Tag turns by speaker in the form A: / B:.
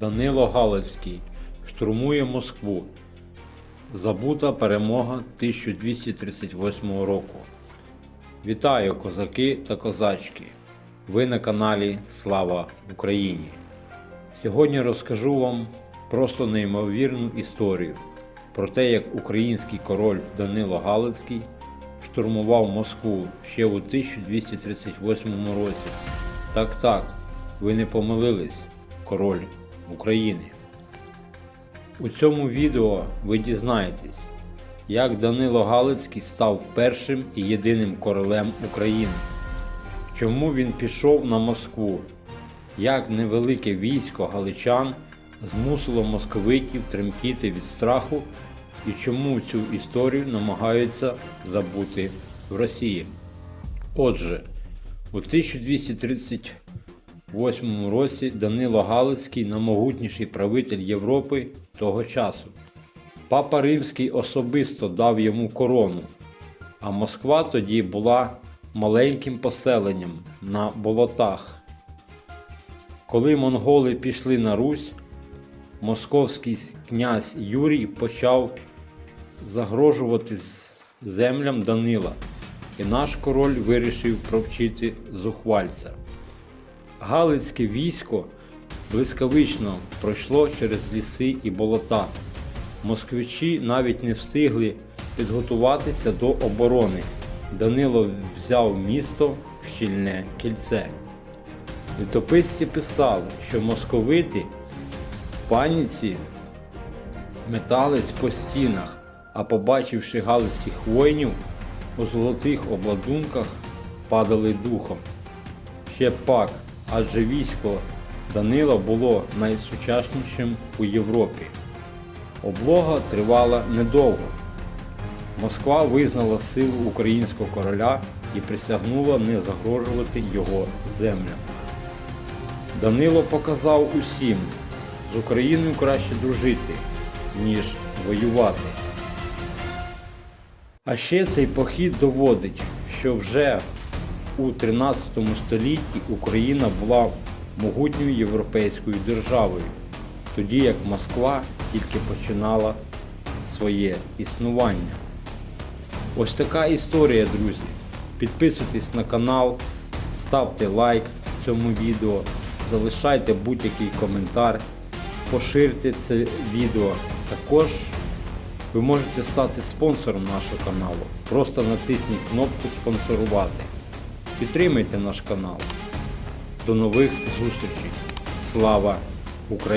A: Данило Галицький штурмує Москву. Забута перемога 1238 року. Вітаю козаки та козачки! Ви на каналі Слава Україні! Сьогодні розкажу вам просто неймовірну історію про те, як український король Данило Галицький штурмував Москву ще у 1238 році. Так, так, ви не помилились, король України. У цьому відео ви дізнаєтесь, як Данило Галицький став першим і єдиним королем України, чому він пішов на Москву, як невелике військо галичан змусило московитів тремтіти від страху і чому цю історію намагаються забути в Росії. Отже, у 1238 році Данило Галицький наймогутніший правитель Європи того часу. Папа Римський особисто дав йому корону, а Москва тоді була маленьким поселенням на болотах. Коли монголи пішли на Русь, московський князь Юрій почав загрожувати землям Данила, і наш король вирішив провчити зухвальця. Галицьке військо блискавично пройшло через ліси і болота. Москвичі навіть не встигли підготуватися до оборони. Данило взяв місто в щільне кільце. Літописці писали, що московити в паніці метались по стінах, а побачивши галицьких воїнів у золотих обладунках, падали духом. Ще пак, адже військо Данила було найсучаснішим у Європі. Облога тривала недовго. Москва визнала силу українського короля і присягнула не загрожувати його землям. Данило показав усім, з Україною краще дружити, ніж воювати. А ще цей похід доводить, що вже у 13 столітті Україна була могутньою європейською державою, тоді як Москва тільки починала своє існування. Ось така історія, друзі. Підписуйтесь на канал, ставте лайк цьому відео, залишайте будь-який коментар, поширте це відео. Також ви можете стати спонсором нашого каналу. Просто натисніть кнопку спонсорувати. Підтримайте наш канал. До нових зустрічей. Слава Україні!